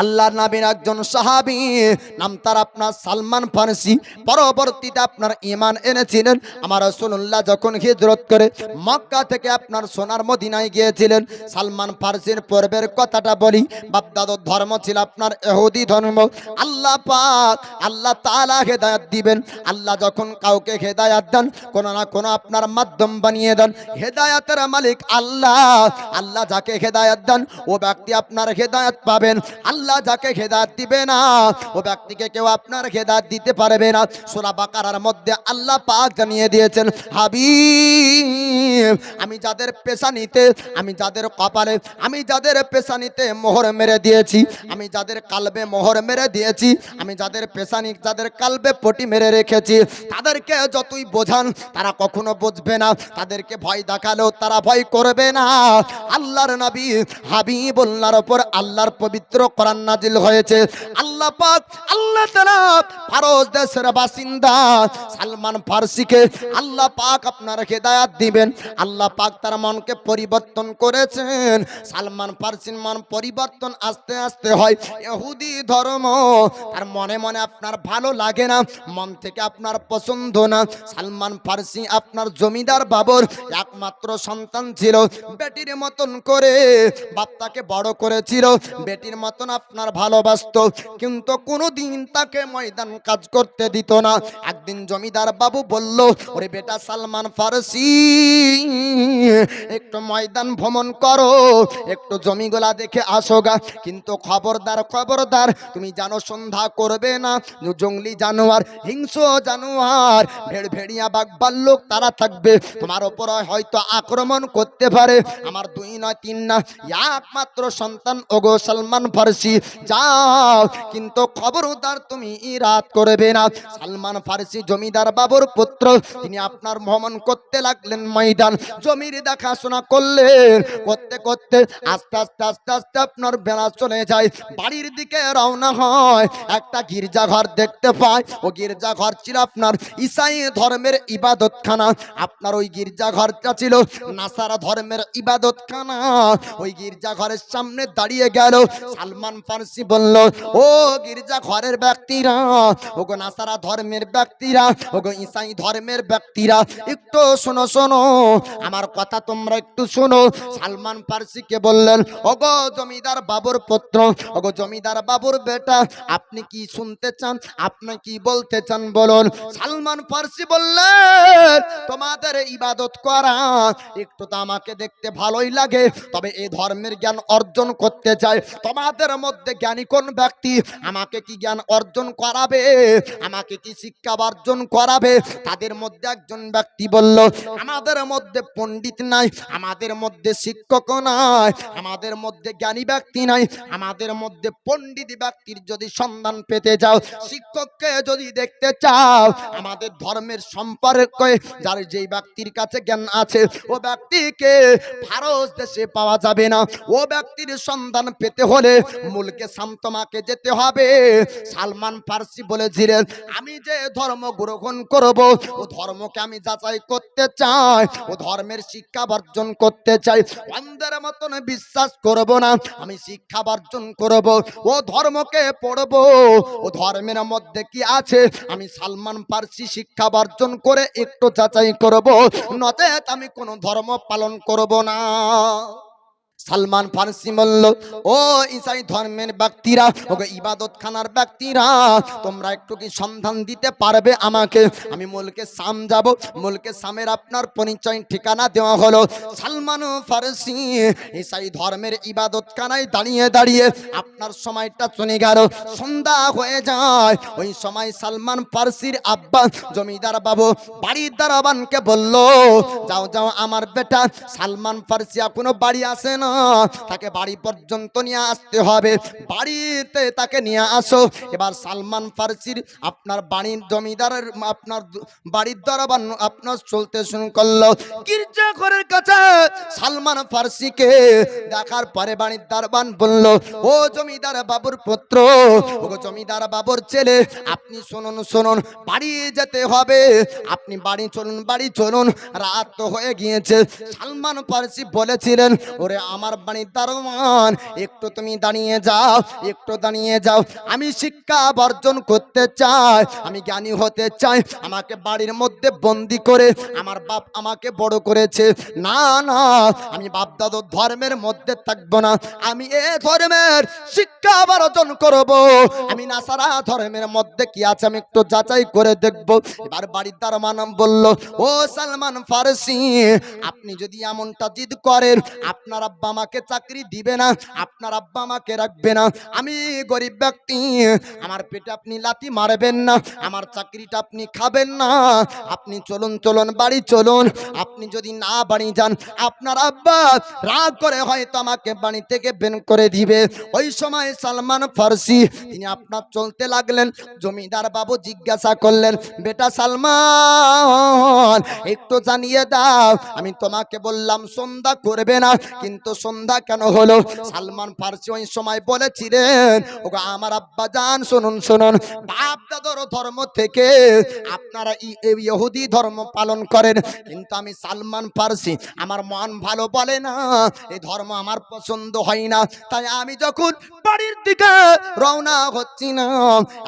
আল্লাহ নাবির একজন সাহাবি, নাম তার আপনার সালমান ফারসি। পরবর্তীতে আপনার ইমান এনেছিলেন। আমার রসুল্লাহ যখন হিজরত করে মক্কা থেকে আপনার সোনার মদিনায় গিয়েছিলেন, সালমান ফারসির পর্বের কথাটা বলি। বাপদাদর ধর্ম ছিল আপনার এহুদি ধর্ম। আল্লাহ পাক, আল্লাহ তালা হেদায়াত দিবেন। আল্লাহ যখন কাউকে হেদায়াত দেন, কোনো না কোনো আপনার মাধ্যম বানিয়ে দেন। হেদায়াতের মালিক আল্লাহ। আল্লাহ যাকে হেদায়াত দেন, ও ব্যক্তি আপনার হেদায়াত পাবেন। আল্লাহ যাকে হেদায়াত দিবে না, ও ব্যক্তিকে কেউ আপনার হেদায়াত দিতে পারবে না। সূরা বাকারার মধ্যে আল্লাহ পাক জানিয়ে দিয়েছেন, হাবিব, আমি যাদের পেশানিতে, আমি যাদের কপালে, আমি যাদের পেশানিতে মোহর মেরে দিয়েছি, আমি যাদের কালবে মোহর মেরে দিয়েছি, আমি যাদের পেশানি, যাদের কালবে পটি মেরে রেখেছি, তাদেরকে যতই বোঝান, তারা কখনো বুঝবে না। তাদেরকে ভয় দেখালেও তারা ভয় করবে না। আল্লাহর নবী হাবিবুল্লাহর ওপর আল্লাহর পবিত্র কোরআন নাজিল হয়েছে। আল্লাহ পাক, আল্লাহ তাআলা ফারস দেশের বাসিন্দা সালমান ফার্সিকে আল্লাহ পাক আপনার হেদায়াত দিবেন। আল্লাহ পাক তার মনকে পরিবর্তন করেছেন। সালমান ফার্সির মন পরিবর্তন আস্তে আস্তে হয়। ইহুদি ধর্ম তার মনে মনে আপনার ভালো লাগে না, মন থেকে আপনার পছন্দ না। সালমান ফার্সি আপনার জমিদার বাবর, একমাত্র সন্তান ছিল, বেটির মতন করে বাপ্তাকে বড় করেছিল, বেটির মতন আপনার ভালোবাসতো, কিন্তু কোনোদিন তাকে ময়দান কাজ করতে দিত না। একদিন জমিদার বাবু বলল, ওরে বেটা সালমান ফারসি, একটু ময়দান ভ্রমণ করো, একটু জমিগুলা দেখে আসো গা। কিন্তু খবরদার খবরদার, তুমি জানো সন্ধ্যা করবে না। জঙ্গলি জানোয়ার, হিংস্র জানোয়ার, ভেড় ভেড়িয়া বাঘ লোক তারা থাকবে। তোমার ওপর হয়তো আক্রমণ করতে পারে। আমার দুই নয়, তিন না। একমাত্র সন্তান ওগো সালমান ফারসি। যাও। কিন্তু খবরদার তুমি রাত করবে না। সালমান ফারসি জমিদার বাবুর পুত্র, তিনি আপনার ভ্রমণ করতে লাগলেন ময়দান। জমির দেখাশোনা করলেন। করতে করতে আস্তে আস্তে আস্তে আস্তে আপনার বেলা চলে যায়। বাড়ির দিকে রওনা হয়। একটা গির্জাঘর দেখতে পায়। ও গির্জাঘর ছিল আপনার ইসাই ধর্মের ইবাদতখানা। আপনার ওই গির্জাঘরটা ছিল নাসারা ধর্মের ইবাদতখানা। ওই গির্জাঘরের সামনে দাঁড়িয়ে গেল। সালমান ফার্সি বলল, ও গির্জা ঘরের ব্যক্তিরা, ওগো নাসারা ধর্মের ব্যক্তিরা, ওগো ইসাই ধর্মের ব্যক্তিরা, একটু শোনো শোনো, আমার কথা তোমরা একটু শোনো। সালমান ফার্সিকে বললেন, ওগো জমিদার বাবুর পুত্র, ওগো জমিদার বাবুর বেটা, আপনি কি শুনতে চান? আপনি কি বলতে চান বলুন? সালমান ফার্সি বললেন, তোমাদের ইবাদত করা একটু তো আমাকে দেখতে ভালোই লাগে, তবে এই ধর্মের জ্ঞান অর্জন করতে চাই। তোমাদের মধ্যে জ্ঞানী কোন ব্যক্তি আমাকে কি জ্ঞান অর্জন করাবে? আমাকে কি শিক্ষা অর্জন করাবে? তাদের মধ্যে একজন ব্যক্তি বলল, আমাদের মধ্যে পণ্ডিত নাই, আমাদের মধ্যে শিক্ষক নাই, আমাদের মধ্যে জ্ঞানী ব্যক্তি নাই, আমাদের মধ্যে পণ্ডিত ব্যক্তির যদি সন্ধান পেতে যাও শিক্ষককে যদি দেখতে চাও, আমাদের ধর্মের সম্পর্কে যার যেই ব্যক্তির কাছে জ্ঞান আছে, ও ব্যক্তিকে ভারত দেশে পাওয়া যাবে না। ও ব্যক্তির সন্ধান পেতে হলে মূলকে সান্তমাকে যেতে হবে। সালমান ফার্সি বলেছিলেন, আমি যে ধর্ম গ্রহণ করব, ও ধর্মকে আমি যাচাই করতে চাই, ও ধর্মের শিক্ষা বর্জন করতে চাই। অন্ধের মতন বিশ্বাস করব না, আমি শিক্ষা বর্জন করব, ও ধর্মকে পড়ব, ও ধর্মের মধ্যে কি আছে? আমি সালমান ফার্সি শিক্ষা বর্জন করে একটু যাচাই করব, নচেত আমি কোনো ধর্ম পালন করব না। সালমান ফার্সি বলল, ও ইসাই ধর্মের ব্যক্তিরা ওকে ইবাদত খানার ব্যক্তিরা, তোমরা একটু কি সন্ধান দিতে পারবে আমাকে? আমি মুলকে সাম যাব, মুলকে সামের আপনার পরিচয়, ঠিকানা দেওয়া হলো। সালমান ফার্সি ইসাই ধর্মের ইবাদত খানায় দাঁড়িয়ে দাঁড়িয়ে আপনার সময়টা চলে গেল, সন্ধ্যা হয়ে যায়। ওই সময় সালমান ফার্সির আব্বা জমিদার বাবু বাড়ির দারাবানকে বলল, যাও যাও আমার বেটা, সালমান ফার্সি এখনও বাড়ি আসে না। তাকে বাড়ি পর্যন্ত নিয়ে আসতে হবে। বাড়িতে তাকে নিয়ে আসো। এবার সালমান ফার্সির আপনার বাড়ির জমিদারের, আপনার বাড়ির দারাবান আপনার চলতে শুরু করল। গির্জা ঘরের কাছে সালমান ফার্সিকে দেখার পরে বাড়ির দারবান বলল, ও জমিদার বাবুর পুত্র, ও জমিদার বাবুর ছেলে, আপনি শুনুন শুনুন, বাড়ি যেতে হবে। আপনি বাড়ি চলুন বাড়ি চলুন, রাত তো হয়ে গিয়েছে। সালমান ফার্সি বলেছিলেন, ওরে আমার আমার বাড়ির দারোয়ান একটু তুমি দাঁড়িয়ে যাও, একটু দাঁড়িয়ে যাও। আমি শিক্ষা বর্জন করতে চাই, আমি জ্ঞানী হতে চাই। আমাকে বাড়ির মধ্যে বন্দি করে, আমার বাপ আমাকে বড় করেছে। না না, আমি বাপ দাদুর ধর্মের মধ্যে থাকব না। আমি এ ধর্মের শিক্ষা বর্জন করব। আমি না সারা ধর্মের মধ্যে কি আছে আমি একটু যাচাই করে দেখব। এবার বাড়ির দারোয়ান বলল, ও সালমান ফারসি, আপনি যদি এমনটা জিদ করেন, আপনার আব্বা আমাকে চাকরি দিবে না, আপনার আব্বা আমাকে রাখবে না। আমি গরিব ব্যক্তি, আমার পেটে আপনি লাথি মারবেন না, আমার চাকরিটা আপনি খাবেন না। আপনি চলুন চলুন, বাড়ি চলুন। আপনি যদি না বাড়ি যান, আপনার আব্বা রাগ করে হয়তো আমাকে বাড়ি থেকে বেন করে দিবে। ওই সময় সালমান ফার্সি, তিনি আপনার চলতে লাগলেন, জমিদার বাবু জিজ্ঞাসা করলেন, বেটা সালমান, একটু জানিয়ে দাও, আমি তোমাকে বললাম সন্ধ্যা করবে না, কিন্তু সন্ধ্যা কেন হলো? সালমান ফার্সি ওই সময় বলেছিলেন, ওগো, আমার আব্বা যান, শুনুন শুনুন। বাপ দাদর ধর্ম থেকে আপনারা ইহুদি ধর্ম পালন করেন। কিন্তু আমি সালমান ফার্সি, আমার মন ভালো বলে না। এই ধর্ম আমার পছন্দ হয় না। তাই আমি যখন বাড়ির দিকে রওনা হচ্ছি না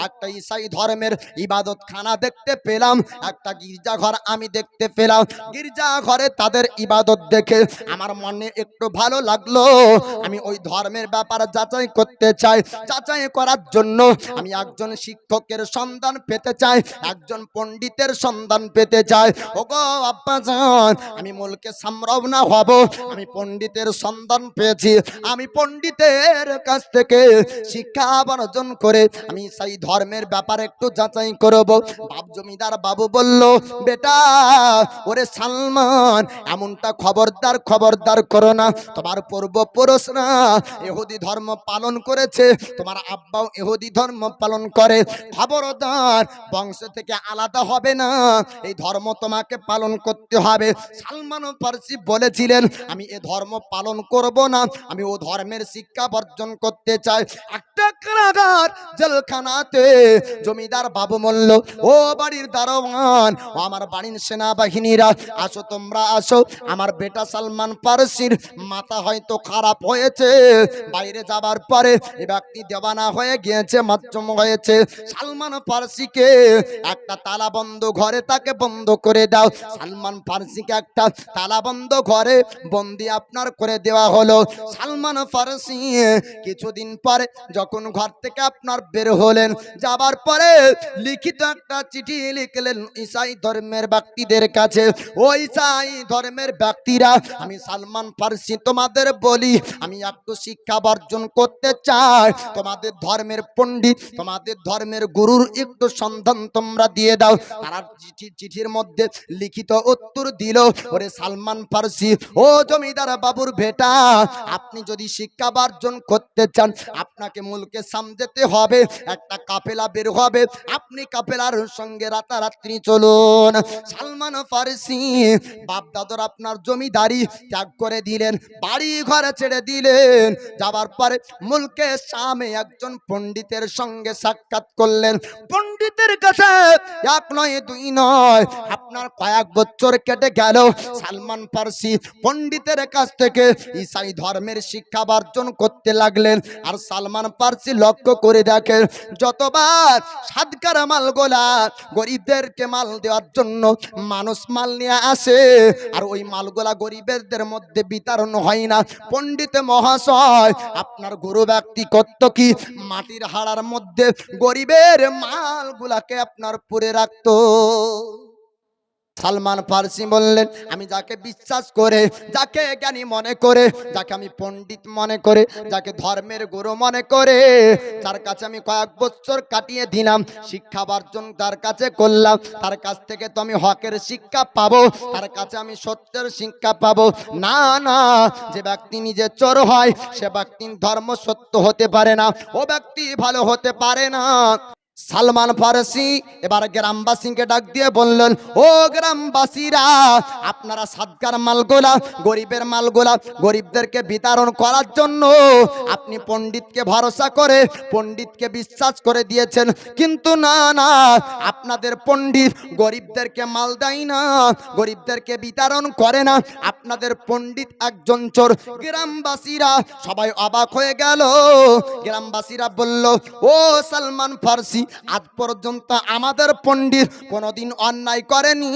একটা ইসাই ধর্মের ইবাদত খানা দেখতে পেলাম, একটা গির্জা ঘর আমি দেখতে পেলাম। গির্জা ঘরে তাদের ইবাদত দেখে আমার মনে একটু ভালো লাগল। আমি ওই ধর্মের ব্যাপার যাচাই করতে চাই। যাচাই করার জন্য আমি একজন শিক্ষকের সন্ধান পেতে চাই, একজন পণ্ডিতের সন্ধান পেতে চাই। ওগো আব্বা জান, আমি মূলকে সামরব না হব। আমি পণ্ডিতের সন্ধান পেয়েছি। আমি পণ্ডিতের কাছ থেকে শিক্ষা অর্জন করে আমি সেই ধর্মের ব্যাপারে একটু যাচাই করব। বাপ জমিদার বাবু বলল, বেটা, ওরে সালমান, এমনটা খবরদার খবরদার করো না। তোমার পূর্বপুরুষরা এহুদি ধর্ম পালন করেছে, তোমার আব্বাও এহুদি ধর্ম পালন করে। খবরদার, বংশ থেকে আলাদা হবে না। এই ধর্ম তোমাকে পালন করতে হবে। সালমান ফার্সি বলেছিলেন, আমি এ ধর্ম পালন করব না। আমি ও ধর্মের শিক্ষা বর্জন করতে চাই। একটা কারাগার জেলখানাতে জমিদার বাবু মল্ল ও বাড়ির দারোয়ান, ও আমার বাড়ির সেনাবাহিনীরা, আসো তোমরা আসো। আমার বেটা সালমান পারসির মাথা হয়তো খারাপ হয়েছে। বাইরে যাবার পরে এ ব্যক্তি দেওয়ানা হয়ে গিয়েছে মাধ্যম হয়েছে। সালমান ফার্সিকে একটা তালা বন্ধ ঘরে তাকে বন্ধ করে দাও। সালমান ফার্সিকে একটা তালা বন্ধ ঘরে বন্দি আপনার করে দেওয়া হলো। সালমান ফার্সি কিছুদিন পরে যখন ঘর থেকে আপনার বের হলেন, যাবার পরে লিখিত একটা চিঠি লিখলেন ইসাই ধর্মের ব্যক্তিদের কাছে। ওই ইসাই ধর্মের ব্যক্তিরা, আমি সালমান ফার্সি তোমাদের বলি, আমি একটু শিক্ষা বর্জন করতে চাই। তোমাদের ধর্মের পণ্ডিত, তোমাদের ধর্মের গুরুর একটু সন্ধান তোমরা দিয়ে দাও। তারা চিঠি, চিঠির মধ্যে লিখিত উত্তর দিল, ওরে সালমান ফার্সি, ও জমিদার বাবুর ভেটা, আপনি যদি শিক্ষা বর্জন করতে চান, আপনাকে মূলকে সামজেতে হবে, একটা কাফেলা বের হবে, আপনি কাফেলার সঙ্গে রাতারাত্রি চলুন। সালমান ফার্সি বাপ দাদর আপনার জমিদারি ত্যাগ করে দিলেন। বাড়ি ঘরে ছেড়ে দিলেন। যাবার পরে মুলকে সামে একজন পণ্ডিতের সঙ্গে সাক্ষাৎ করলেন। পণ্ডিতের কাছে এক নয়, দুই নয়, আপনার কয়েক বছর কেটে গেল। সালমান ফার্সি পণ্ডিতের কাছ থেকে ইসাই ধর্মের শিক্ষা বর্জন করতে লাগলেন। আর সালমান ফার্সি লক্ষ্য করে দেখেন, যতবার সাদকার মালগোলা গরিবদেরকে মাল দেওয়ার জন্য মানুষ মাল নিয়ে আসে, আর ওই মালগুলা গরিবদের মধ্যে বিতরণ হয় না? পণ্ডিত মহাশয়, আপনার গুরু ব্যক্তি কত কি? মাটির হাড়ার মধ্যে গরিবের মালগুলাকে আপনার পুরে রাখতো? সালমান ফার্সি বললেন, আমি যাকে বিশ্বাস করে, যাকে জ্ঞানী মনে করে, যাকে আমি পণ্ডিত মনে করে, যাকে ধর্মের গুরু মনে করে তার কাছে আমি কয়েক বছর কাটিয়ে দিলাম, শিক্ষা বর্জন তার কাছে করলাম, তার কাছ থেকে তো আমি হকের শিক্ষা পাবো, তার কাছে আমি সত্যের শিক্ষা পাবো। না না, যে ব্যক্তি নিজে চোর হয়, সে ব্যক্তির ধর্ম সত্য হতে পারে না, ও ব্যক্তি ভালো হতে পারে না। সালমান ফারসি, এবার গ্রামবাসীকে ডাক দিয়ে বললেন, ও গ্রামবাসীরা, আপনারা সাদকার মালগোলা, গরিবের মালগোলা, গরিবদেরকে বিতরণ করার জন্য আপনি পণ্ডিতকে ভরসা করে, পণ্ডিতকে বিশ্বাস করে দিয়েছেন। কিন্তু না না, আপনাদের পণ্ডিত গরিবদেরকে মাল দেয় না, গরিবদেরকে বিতরণ করে না। আপনাদের পণ্ডিত একজন চোর। গ্রামবাসীরা সবাই অবাক হয়ে গেল। গ্রামবাসীরা বলল, ও সালমান ফার্সি আজ পর্যন্ত আমাদের পণ্ডিত কোনোদিন অন্যায় করেনি।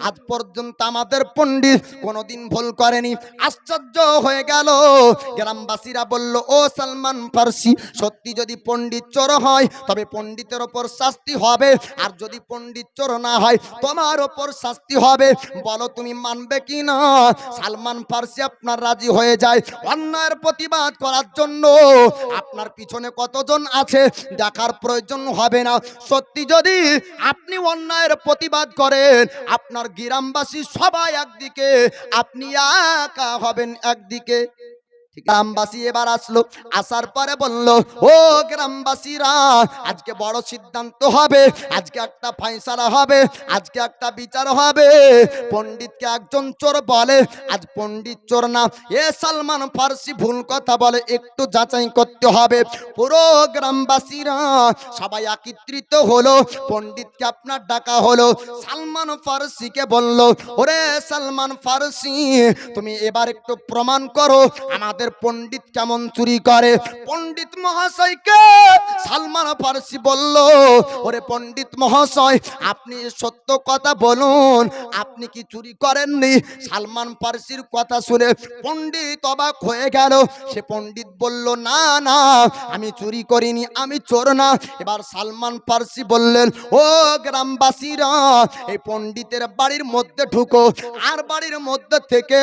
আজ পর্যন্ত আমাদের পণ্ডিত কোনোদিন ভুল করেনি। আশ্চর্য হয়ে গেল। গ্রামবাসীরা বলল, ও সালমান ফার্সি, সত্যি যদি পণ্ডিত চোর হয়, তবে পণ্ডিতের ওপর শাস্তি হবে। আর যদি পণ্ডিত চোর না হয়, তোমার ওপর শাস্তি হবে। বলো, তুমি মানবে কি না? সালমান ফার্সি আপনার রাজি হয়ে যায় অন্যায়ের প্রতিবাদ করার জন্য। আপনার পিছনে কতজন আছে? দেখার প্রয়োজন হবে না। সত্যি যদি আপনি অন্যায়ের প্রতিবাদ করেন, আপনার গ্রামবাসী সবাই একদিকে, আপনি একা হবেন একদিকে। গ্রামবাসী এবার আসলো, আসার পরে বলল, ও গ্রামবাসীরা, আজকে বড় সিদ্ধান্ত হবে, আজকে একটা ফাইসালা হবে, আজকে একটা বিচার হবে। পণ্ডিতকে একজন চোর বলে, আজ পণ্ডিত চোর না, এ সালমান ফার্সি ভুল কথা বলে, একটু যাচাই করতে হবে। পুরো গ্রামবাসীরা সবাই একত্রিত হলো, পণ্ডিতকে আপনার ডাকা হলো, সালমান ফার্সিকে বলল, ওরে সালমান ফার্সি, তুমি এবার একটু প্রমাণ করো, আমাদের পণ্ডিত কেমন চুরি করে? পণ্ডিত মহাশয়কে সালমান ফার্সি বলল, ওরে পণ্ডিত মহাশয়, আপনি সত্য কথা বলুন। আপনি কি চুরি করেননি? সালমান ফার্সির কথা শুনে পণ্ডিত অবাক হয়ে গেল। সে পণ্ডিত বলল, না না, আমি চুরি করিনি, আমি চোর না। এবার সালমান ফার্সি বললেন, ও গ্রামবাসীরা, এই পণ্ডিতের বাড়ির মধ্যে ঢুকো। আর বাড়ির মধ্যে থেকে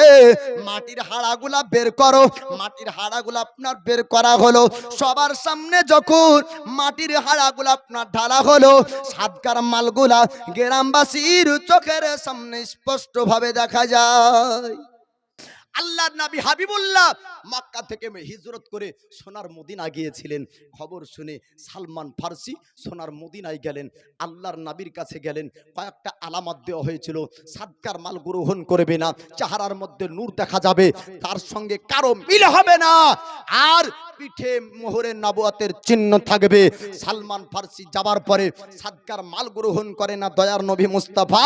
মাটির হাড়াগুলা বের করো। মাটির হাড়াগুলো আপনার বের করা হলো। সবার সামনে যখন মাটির হাড়াগুলো আপনার ঢালা হলো সাদকার মালগুলা গ্রামবাসীর চোখের সামনে স্পষ্টভাবে দেখা যায়। আল্লাহ নবী হাবিবুল্লাহ মক্কা থেকে হিজরত করে সোনার মদিনা গিয়েছিলেন। খবর শুনে সালমান ফার্সি সোনার মদিনায় গেলেন, আল্লাহর নবীর কাছে গেলেন। কয়েকটা আলামত দেওয়া হয়েছিল সাদকার মাল গ্রহণ করবে না, চাহারার মধ্যে নূর দেখা যাবে, তার সঙ্গে কারও মিল হবে না, আর পিঠে মোহরের নবুয়াতের চিহ্ন থাকবে। সালমান ফার্সি যাবার পরে সাদকার মাল গ্রহণ করে না, দয়ার নবী মুস্তাফা।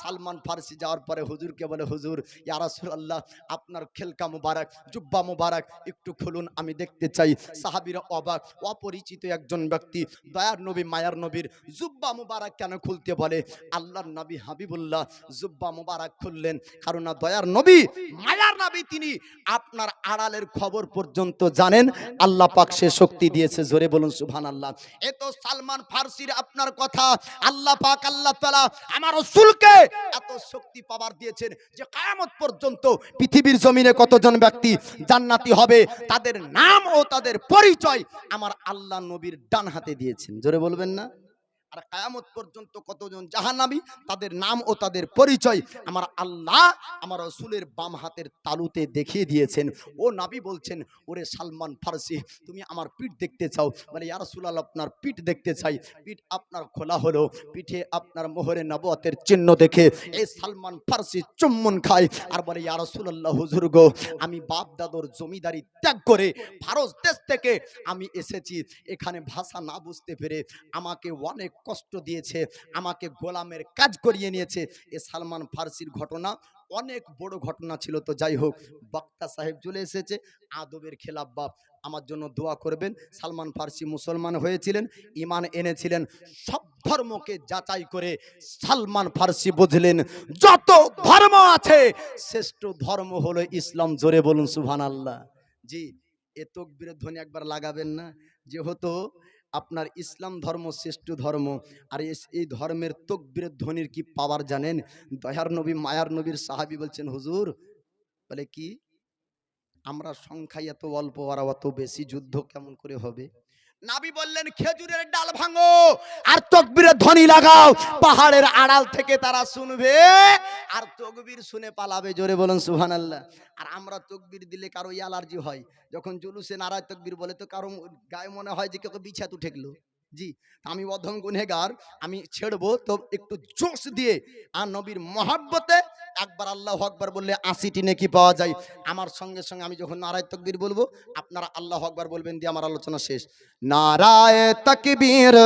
সালমান ফার্সি যাওয়ার পরে হুজুরকে বলে, হুজুর, ইয়া রাসূলুল্লাহ আপনার খেলকা মুবারক, জুব্বা মুবারক একটু খুলুন, আমি দেখতে চাই। সাহাবীরা অবাক, অপরিচিত একজন ব্যক্তি, দয়ার নবী, মায়ার নবীর জুব্বা মুবারক কেন খুলতে বলে? আল্লাহর নবী হাবিবুল্লাহ জুব্বা মুবারক খুললেন কারণ দয়ার নবী, মায়ার নবী তিনি। আপনার আড়ালের খবর পর্যন্ত জানেন, আল্লাহ পাক সে শক্তি দিয়েছে, জোরে বলুন সুবহানাল্লাহ। এ তো সালমান ফার্সির আপনার কথা, আল্লাহ পাক, আল্লাহ তাআলা আমার রাসূলকে এত শক্তি পাওয়ার দিয়েছেন যে কিয়ামত পর্যন্ত পৃথিবীর জমিনে কতজন ব্যক্তি জান্নাতি হবে, তাদের নাম ও তাদের পরিচয় আমার আল্লাহ নবীর ডান হাতে দিয়েছেন। জোরে বলবেন না? আর কায়ামত পর্যন্ত কতজন জাহান্নামী? তাদের নাম ও তাদের পরিচয় আমার আল্লাহ আমার রসুলের বাম হাতের তালুতে দেখিয়ে দিয়েছেন। ও নাবি বলছেন, ওরে সালমান ফার্সি, তুমি আমার পিঠ দেখতে চাও। মানে ইয়া রাসূলুল্লাহ, আপনার পিঠ দেখতে চাই। পিঠ আপনার খোলা হলো, পিঠে আপনার মোহরে নবুয়তের চিহ্ন দেখে এই সালমান ফার্সি চুম্বন খায়। আর বলে, ইয়া রাসূলুল্লাহ, হুজুর গো, আমি বাপ দাদর জমিদারি ত্যাগ করে ভারত দেশ থেকে আমি এসেছি। এখানে ভাষা না বুঝতে পেরে আমাকে অনেক কষ্ট দিয়েছে, আমাকে গোলামের কাজ করিয়ে নিয়েছে। এ সালমান ফার্সির ঘটনা অনেক বড় ঘটনা ছিল তো যাই হোক, বক্তা সাহেব চলে এসেছে, আদবের খেলাফ বাপ, আমার জন্য দোয়া করবেন। সালমান ফার্সি মুসলমান হয়েছিলেন ইমান এনেছিলেন, সব ধর্মকে যাচাই করে সালমান ফার্সি বুঝলেন, যত ধর্ম আছে, শ্রেষ্ঠ ধর্ম হলো ইসলাম, জোরে বলুন সুবহান আল্লাহ জি, এ তকবীরের ধ্বনি একবার লাগাবেন না? যেহেতু আপনার ইসলাম ধর্ম শ্রেষ্ঠ ধর্ম। আর এই ধর্মের তকবীরের ধ্বনির কি পাওয়ার জানেন? দয়ার নবী, মায়ার নবীর সাহাবি বলছেন, হুজুর, বলে কি? আমরা সংখ্যায় এত অল্প আর অত বেশি, যুদ্ধ কেমন করে হবে? নাবি বললেন, খেজুরের ডাল ভাঙো আর তকবীরের ধ্বনি লাগাও। পাহাড়ের আড়াল থেকে তারা শুনবে আর তকবীর শুনে পালাবে, জোরে বলুন সুবহানাল্লাহ। আর আমরা তকবীর দিলে কারও অ্যালার্জি হয়। যখন জুলুসে নারায় তকবীর বলে, তো কারও গায়ে মনে হয় যে কেউ বিছাত উঠে গেলো। জি আমি অধম গুনেগার আমি ছেড়বো, তো একটু জোশ দিয়ে, আর নবীর মহাব্বতে একবার আল্লাহ আকবার বললে আশিটি নেকি পাওয়া যায়। আমার সঙ্গে সঙ্গে আমি যখন নারায় তকবীর বলব, আপনারা আল্লাহ আকবার বলবেন দিয়ে আমার আলোচনা শেষ। নারায় তকবীর।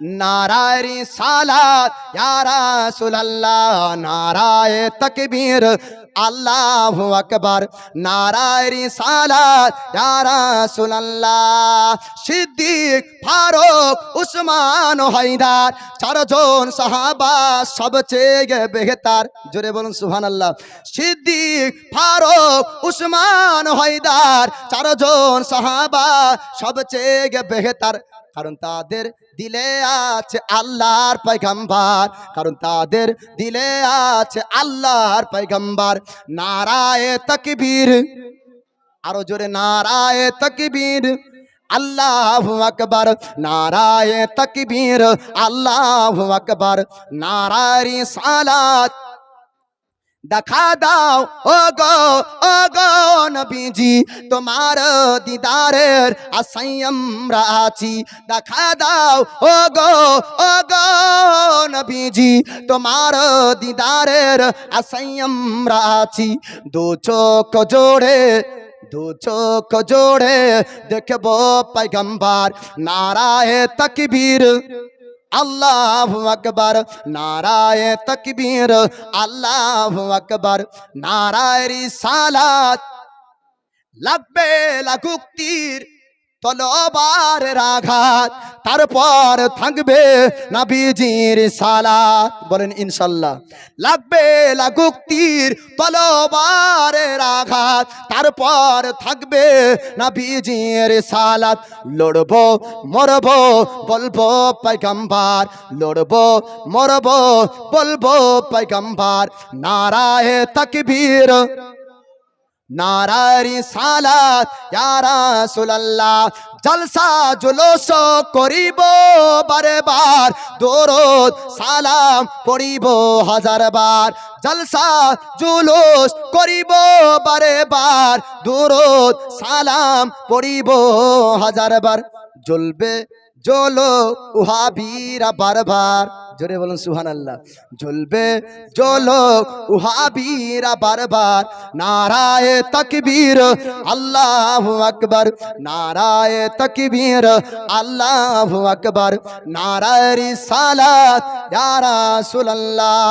নারায় সালাত, ইয়া রাসূলুল্লাহ, নারায় তকবীর, আল্লাহু আকবার। নারায় সালাত, ইয়া রাসূলুল্লাহ, সিদ্দিক, ফারুক, উসমান ও হায়দার, চারজন সাহাবা সবচেয়ে বেহতার। জোরে বলুন সুবহানাল্লাহ। সিদ্দিক, ফারুক, উসমান ও হায়দার, চারজন সাহাবা সবচেয়ে বেহতার। কারণ তাদের দিলে আছে আল্লাহর পয়গম্বর। কারণ তাদের দিলে আছে আল্লাহর পয়গম্বর। নারায়ে তকবীর। আরও জোরে, নারায়ে তকবীর। আল্লাহু আকবার। নারায়ে তকবীর। আল্লাহু আকবার। নারায়ে সালাত। দেখা দাও ও গো ও গো নবীজি, তোমার দিদারের আশাই আমরা আছি। দেখা দাও ও গো ও গো নবীজি, তোমার দিদারের আশাই আমরা আছি। দু চোখ জোড়ে, দু চোখ জোড়ে দেখব পয়গম্বর নারায় তকবীর। আল্লাহু আকবর নারায় তকবীর আল্লাহ আকবর নারায় সালাত লাগবে লাগুক তীর। তলবার রাঘাত, তারপর থাকবে নবীজির সালাত। বলেন, ইনশাল্লাহ। লাগবে লাগুক তীর তলবারের রাঘাত, তারপর থাকবে নবীজির সালাত। লড়বো, মরবো, বলব পয়গম্বর লড়বো, মরবো, বলব পয়গম্বর নারায় তকবীর। নারারি সালাত, ইয়া রাসূলুল্লাহ, জলসা জুলুস করিব বারে বার দরুদ সালাম পড়িব হাজার বার জলসা জুলুস করিব বারে বার দরুদ সালাম পড়িব হাজার বার জ্বলবে জ্বলো উহাবীরা বারবার জোরে বলুন সুহান আল্লাহ জ্বলবে জ্বলো উহাবীরা বারবার নারায় তকবীর আল্লাহু আকবার নারায় তকবীর আল্লাহু আকবার নারায় রিসালাত ইয়া রাসূলুল্লাহ